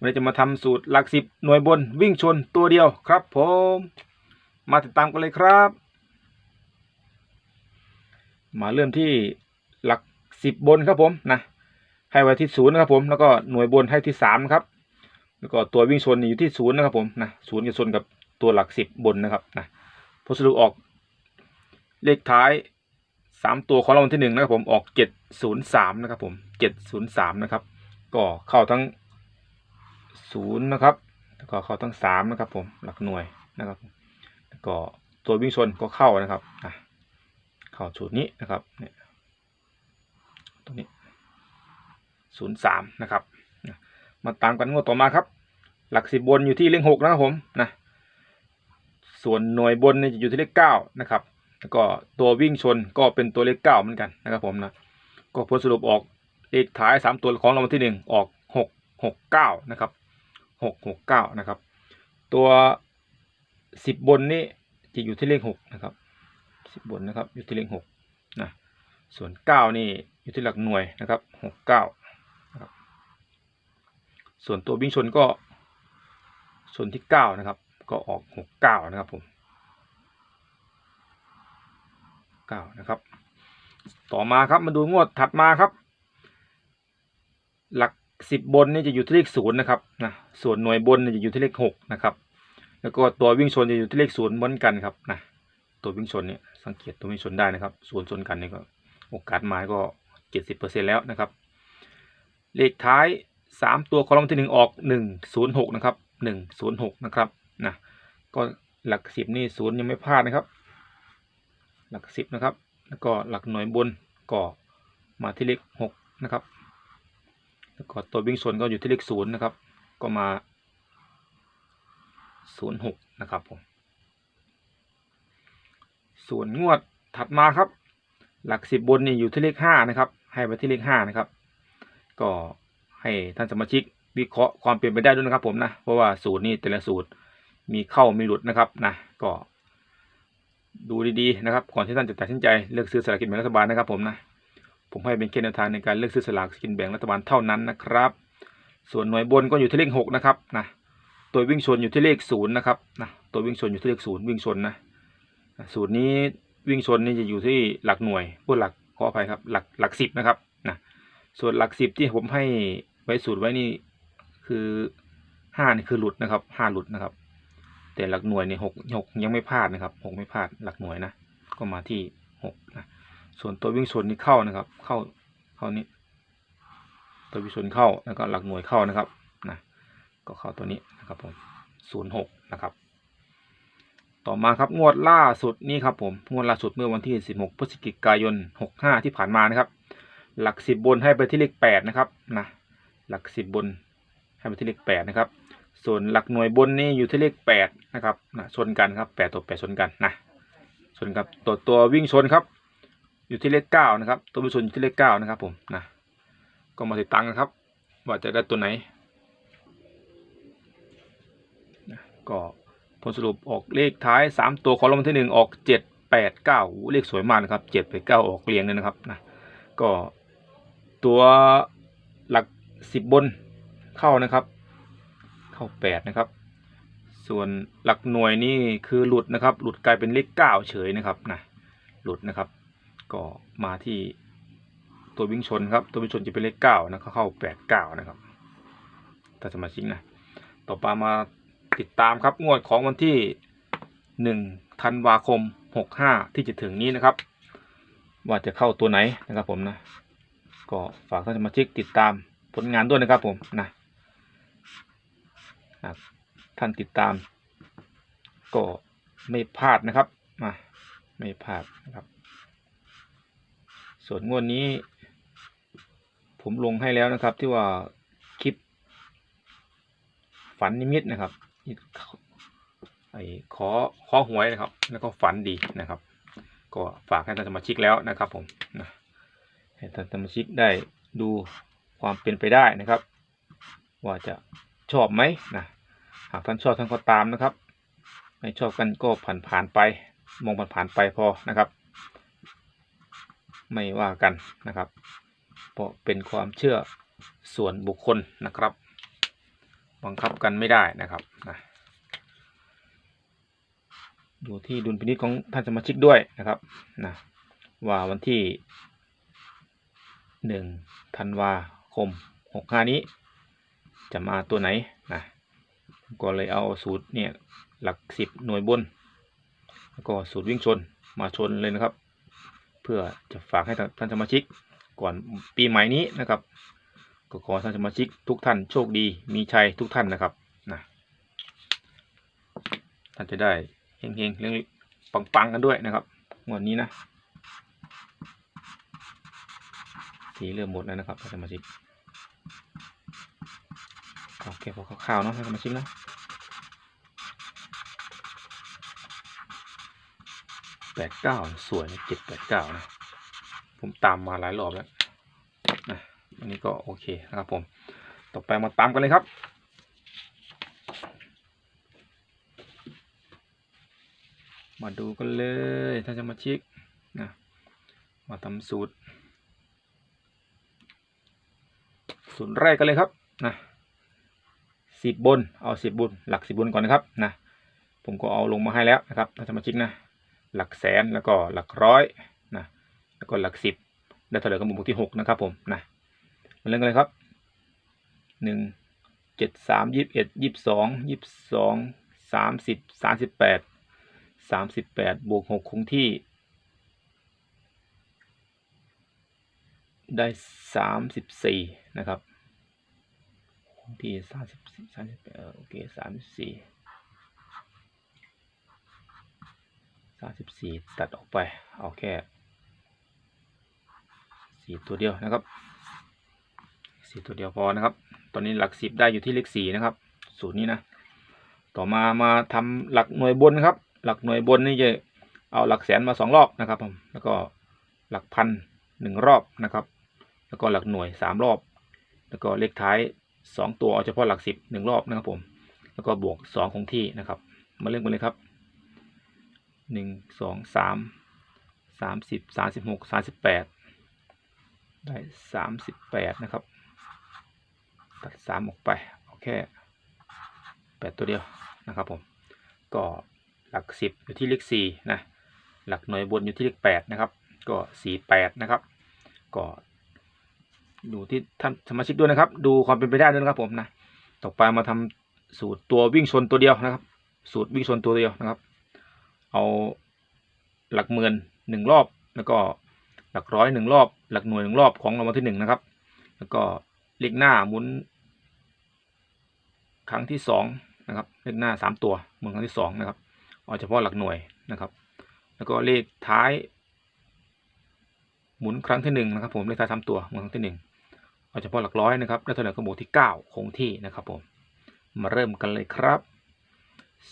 วันนี้จะมาทำสูตรหลักสิบหน่วยบนวิ่งชนตัวเดียวครับผม มาติดตามกันเลยครับ มาเริ่มที่หลักสิบบนครับผมนะให้ไว้ที่ศูนย์นะครับผมแล้วก็หน่วยบนให้ที่สามครับ แล้วก็ตัววิ่งชนอยู่ที่ศูนย์นะครับผมนะศูนย์จะชนกับตัวหลักสิบบนนะครับนะพอสรุปออกเลขท้ายสามตัวของรางวัลที่หนึ่งนะครับผมออกเจ็ดศูนย์สามนะครับผมเจ็ดศูนย์สามนะครับ ก็เข้าทั้ง ศูนย์นะครับ แล้วก็เข้าทั้งสามนะครับ ผมหลักหน่วยนะครับ แล้วก็ตัววิ่งชนก็เข้านะครับอะเข้าสูตรนี้นะครับเนี่ยตัวนี้ศูนย์สามนะครับมาตามกันงวดต่อมาครับ หลักสิบบนอยู่ที่เลขหกนะครับผมนะส่วนหน่วยบนเนี่ยจะอยู่ที่เลขเก้านะครับ แล้วก็ตัววิ่งชนก็เป็นตัวเลขเก้าเหมือนกันนะครับผมนะก็ผลสรุปออกเลขท้ายสามตัวของรางวัลที่หนึ่งออกหกหกเก้านะครับ หกหกเก้านะครับ ตัวสิบบนนี่จะอยู่ที่เลขหกนะครับสิบบนนะครับอยู่ที่เลขหกนะส่วนเก้านี่อยู่ที่หลักหน่วยนะครับหกเก้านะครับส่วนตัววิ่งชนก็ชนที่เก้านะครับ ก็ออกหกเก้านะครับผมเก้านะครับ ต่อมาครับมาดูงวดถัดมาครับ หลัก สิบบนนี่จะอยู่ที่เลขศูนย์นะครับนะส่วนหน่วยบนจะอยู่ที่เลขหกนะครับ แล้วก็ตัววิ่งชนจะอยู่ที่เลขศูนย์เหมือนกันครับนะตัววิ่งชนเนี่ยสังเกตตัววิ่งชนได้นะครับศูนย์ชนกันนี่ก็โอกาสหมายก็เจ็ดสิบเปอร์เซ็นแล้วนะครับ เลขท้ายสามตัวคอลัมน์ที่หนึ่งออกหนึ่งศูนย์หกนะครับหนึ่งศูนย์หกนะครับนะก็หลักสิบนี่ศูนย์ยังไม่พลาดนะครับ หลักสิบนะครับ แล้วก็หลักหน่วยบนก็มาที่เลขหกนะครับ แล้วก็ตัววิ่งชนก็อยู่ที่เลขศูนย์นะครับ ก็มาศูนย์หกนะครับผมส่วนงวดถัดมาครับ หลักสิบบนนี่อยู่ที่เลขห้านะครับ ให้ไปที่เลขห้านะครับ ก็ให้ท่านสมาชิกวิเคราะห์ความเปลี่ยนไปได้ด้วยนะครับ ผมนะเพราะว่าสูตรนี่แต่ละสูตรมีเข้ามีหลุดนะครับนะก็ดูดีๆนะครับ ก่อนที่ท่านจะตัดสินใจเลือกซื้อสลากกินแบ่งรัฐบาลนะครับผมนะ ผมให้เป็นแค่แนวทางในการเลือกซื้อสลากกินแบ่งรัฐบาลเท่านั้นนะครับ ส่วนหน่วยบนก็อยู่ที่เลขหกนะครับนะตัววิ่งชนอยู่ที่เลขศูนย์นะครับนะตัววิ่งชนอยู่ที่เลขศูนย์วิ่งชนนะสูตรนี้วิ่งชนนี่จะอยู่ที่หลักหน่วยพวกหลักขออภัยครับหลักหลักสิบนะครับนะส่วนหลักสิบที่ผมให้ไว้สูตรไว้นี่คือห้านี่คือหลุดนะครับห้าหลุดนะครับ แต่หลักหน่วยเนี่ยหกหกยังไม่พลาดนะครับหกไม่พลาดหลักหน่วยนะก็มาที่หกนะ ส่วนตัววิ่งชนนี่เข้านะครับ เข้าเข้านี้ ตัววิ่งชนเข้าแล้วก็หลักหน่วยเข้านะครับนะก็เข้าตัวนี้นะครับผมศูนย์หกนะครับ ต่อมาครับงวดล่าสุดนี่ครับผมงวดล่าสุดเมื่อวันที่16พฤศจิกายน65ที่ผ่านมานะครับ หลักสิบบนให้ไปที่เลข8นะครับนะหลักสิบบนให้ไปที่เลข8นะครับส่วนหลักหน่วยบนนี่อยู่ที่เลข8นะครับนะชนกันครับ8ตัว8ชนกันนะชนกับตัวตัววิ่งชนครับ อยู่ที่เลข9นะครับ ตัววิ่งชนอยู่ที่เลข9นะครับ ผมนะก็มาติดตามกันครับ ว่าจะได้ตัวไหนก็ผลสรุปออกเลขท้ายสามตัวของรางวัลที่หนึ่งออกเจ็ดแปดเก้าเลขสวยมากนะครับเจ็ดแปดเก้าออกเรียงเลยนะครับนะก็ตัวหลักสิบบนเข้านะครับ เข้าแปดนะครับ ส่วนหลักหน่วยนี่คือหลุดนะครับ หลุดกลายเป็นเลขเก้าเฉยนะครับนะหลุดนะครับ ก็มาที่ตัววิ่งชนครับ ตัววิ่งชนจะเป็นเลขเก้านะเข้าแปดเก้านะครับถ้าสมาชิกนะ ต่อไปมาติดตามครับงวดของวันที่หนึ่งธันวาคมหกห้าที่จะถึงนี้นะครับ ว่าจะเข้าตัวไหนนะครับผมนะ ก็ฝากท่านสมาชิกติดตามผลงานด้วยนะครับผมนะท่านติดตาม ก็ไม่พลาดนะครับมาไม่พลาดนะครับ ส่วนงวดนี้ ผมลงให้แล้วนะครับ ที่ว่าคลิป ฝันนิมิตนะครับไอ้ขอขอหวยนะครับ แล้วก็ฝันดีนะครับ ก็ฝากให้ท่านสมาชิกแล้วนะครับผมนะให้ท่านสมาชิกได้ดูความเป็นไปได้นะครับ ว่าจะชอบไหมนะหากท่านชอบท่านก็ตามนะครับ ไม่ชอบกันก็ผ่านผ่านไป มองผ่านผ่านไปพอนะครับ ไม่ว่ากันนะครับ เพราะเป็นความเชื่อส่วนบุคคลนะครับ บังคับกันไม่ได้นะครับนะอยู่ที่ดุลพินิจของท่านสมาชิกด้วยนะครับนะว่าวันที่หนึ่งธันวาคมหกห้านี้ จะมาตัวไหนนะก็เลยเอาสูตรเนี่ยหลักสิบหน่วยบน แล้วก็สูตรวิ่งชนมาชนเลยนะครับ พื่อจะฝากให้ท่านสมาชิก ก่อนปีใหม่นี้นะครับก็ขอท่านสมาชิกทุกท่านโชคดีมีชัยทุกท่านนะครับนะท่านจะได้เฮงๆเรื่องปังๆกันด้วยนะครับงวดนี้นะสีเริ่มหมดแล้วนะครับท่านสมาชิกเอเก็บเอาคร่าวๆเนาะท่านสมาชิกนะ แปดเก้าสวยนะเจ็ดแปดเก้านะ ผมตามมาหลายรอบแล้วนะอันนี้ก็โอเคนะครับผม ต่อไปมาตามกันเลยครับมาดูกันเลยท่านสมาชิกนะมาทำสูตร สูตรแรกกันเลยครับนะสิบบนเอาสิบบนหลักสิบบนก่อนนะครับนะผมก็เอาลงมาให้แล้วนะครับท่านสมาชิกนะ หลักแสนแล้วก็หลักร้อยนะแล้วก็หลักสิบได้เท่าไหร่ก็หมู่ที่หกนะครับผมนะมาเริ่มกันเลยครับหนึ่งเจ็ดสามยี่สิบเอ็ดยี่สิบสองยี่สิบสองสามสิบสามสิบแปดสามสิบแปดบวกหกคงที่ ได้สามสิบสี่นะครับคงที่สามสิบสี่สามสิบแปดโอเคสามสิบสี่ สามสิบสี่ตัดออกไป เอาแค่สี่ตัวเดียวนะครับสี่ตัวเดียวพอนะครับ ตอนนี้หลักสิบได้อยู่ที่เลขสี่นะครับ สูตรนี้นะ ต่อมามาทำหลักหน่วยบนนะครับ หลักหน่วยบนนี่จะเอาหลักแสนมาสองรอบนะครับผมแล้วก็หลักพันหนึ่งรอบนะครับ แล้วก็หลักหน่วยสามรอบ แล้วก็เลขท้ายสองตัวเอาเฉพาะหลักสิบหนึ่งรอบนะครับผม แล้วก็บวกสองคงที่นะครับ มาเริ่มกันเลยครับ หนึ่งสองสามสามสิบสามสิบหกสามสิบแปดได้สามสิบแปดนะครับ ตัดสามออกไปเอาแค่แปดตัวเดียวนะครับผม ก็หลักสิบอยู่ที่เลขสี่นะ หลักหน่วยบนอยู่ที่เลขแปดนะครับ ก็สี่แปดนะครับ ก็ดูที่ท่านสมาชิกด้วยนะครับ ดูความเป็นไปได้ด้วยนะครับผมนะ ต่อไปมาทำสูตรตัววิ่งชนตัวเดียวนะครับ สูตรวิ่งชนตัวเดียวนะครับ เอาหลักหมื่นหนึ่งรอบ แล้วก็หลักร้อยหนึ่งรอบ หลักหน่วยหนึ่งรอบของรางวัลที่หนึ่งนะครับ แล้วก็เลขหน้าหมุน ครั้งที่สองนะครับ เลขหน้าสามตัวหมุนครั้งที่สองนะครับเอาเฉพาะหลักหน่วยนะครับ แล้วก็เลขท้ายหมุนครั้งที่หนึ่งนะครับ ผมเลขท้ายสามตัวหมุนครั้งที่หนึ่งเอาเฉพาะหลักร้อยนะครับได้เท่าไหร่ก็บวกที่เก้าคงที่นะครับผมมาเริ่มกันเลยครับ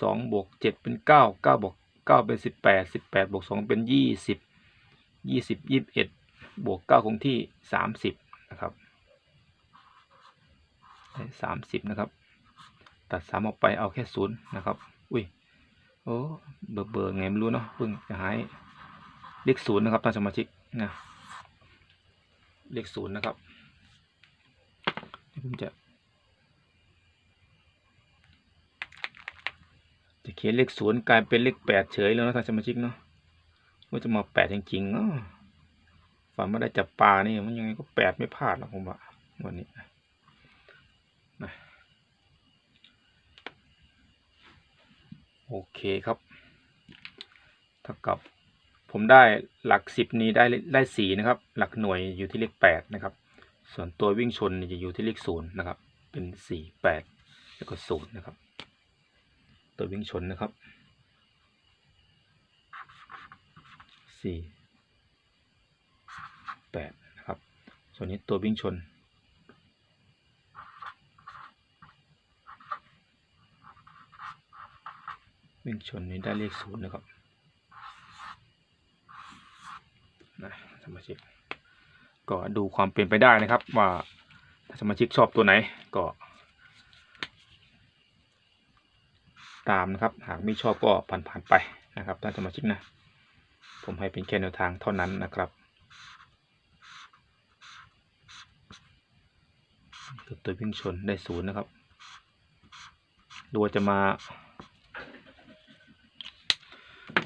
สองบวกเจ็ดเป็นเก้าเก้าบวก เก้าเป็นสิบแปดสิบแปดบวกสองเป็นยี่สิบยี่สิบยี่สิบเอ็ดบวกเก้าคงที่สามสิบนะครับสามสิบนะครับ ตัดสามออกไปเอาแค่ศูนย์นะครับ อุ้ยโอ้เบอร์เบอร์ไงไม่รู้เนาะเพิ่งจะหายเลขศูนย์นะครับท่านสมาชิกนะเลขศูนย์นะครับผมจะ จะเขียนเลขศูนย์กลายเป็นเลขแปดเฉยแล้วนะท่านสมาชิกเนาะว่าจะมาแปดจริงๆเนาะฝันว่ได้จับปลานี่มันยังไงก็แปดไม่พลาดหรอกผมว่าวันนี้นะโอเคครับเท่ากับผมได้หลักสิบนี้ได้ได้สี่นะครับ หลักหน่วยอยู่ที่เลขแปดนะครับ ส่วนตัววิ่งชนจะอยู่ที่เลขศูนย์นะครับ เป็นสี่แปดแล้วก็ศูนย์นะครับ ตัววิ่งชนนะครับสี่แปดนะครับ ส่วนนี้ตัววิ่งชนวิ่งชนนี้ได้เลขศูนย์นะครับนะสมาชิก ก็ดูความเป็นไปได้นะครับ ว่าถ้าสมาชิกชอบตัวไหนก็ ตามนะครับ หากไม่ชอบก็ผ่านๆไปนะครับท่านสมาชิกนะ ผมให้เป็นแค่แนวทางเท่านั้นนะครับตัวตัววิ่งชนได้ศูนย์นะครับดูว่าจะมา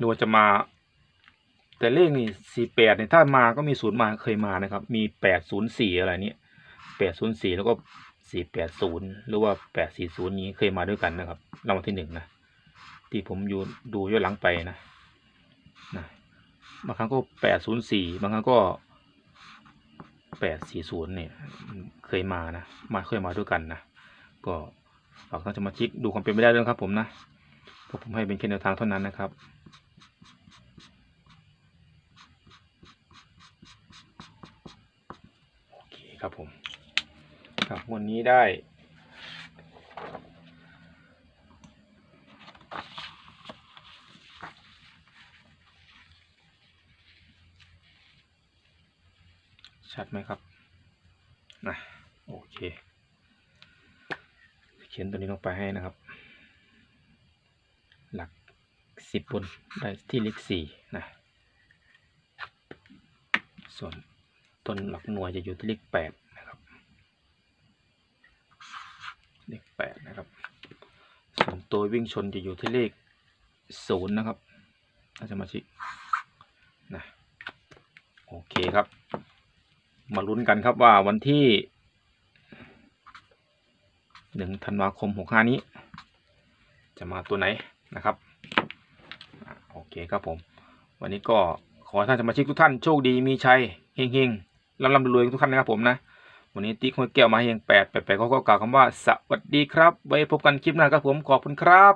ดูว่าจะมา แต่เลขนี่สี่แปดเนี่ยถ้ามาก็มีศูนย์มาเคยมานะครับ มีแปดศูนย์สี่อะไรเนี้แปดศูนย์สี่แล้วก็ สี่แปดศูนย์หรือว่าแปดสี่ศูนย์นี้เคยมาด้วยกันนะครับรางวัลที่หนึ่งนะที่ผมอยู่ดูย้อนหลังไปนะนะบางครั้งก็แปดศูนย์สี่บางครั้งก็แปดสี่ศูนย์เนี่ยเคยมานะมาเคยมาด้วยกันนะก็ฝากท่านสมาชิกดูความเป็นไปได้ด้วยครับผมนะเพราะผมให้เป็นแค่แนวทางเท่านั้นนะครับโอเคครับผม ครับวันนี้ได้ชัดไหมครับนะโอเค เขียนตัวนี้ลงไปให้นะครับ หลักสิบบนได้ที่เลขสี่นะ ส่วนต้นหลักหน่วยจะอยู่ที่เลขแปดนะครับ เลขแปดนะครับ ส่วนตัววิ่งชนจะอยู่ที่เลขศูนย์นะครับถ้าสมาชิกนะโอเคครับ มาลุ้นกันครับว่าวันที่หนึ่งธันวาคมหกห้านี้ จะมาตัวไหนนะครับโอเคครับผม วันนี้ก็ขอท่านสมาชิกทุกท่านโชคดีมีชัยเฮงๆร่ำรวยทุกท่านนะครับผมนะ วันนี้ติ๊กห้วยแก้วมาเฮงแปดแปดแปดเขาก็กล่าวคำว่า สวัสดีครับ ไว้พบกันคลิปหน้าครับผมขอบคุณครับ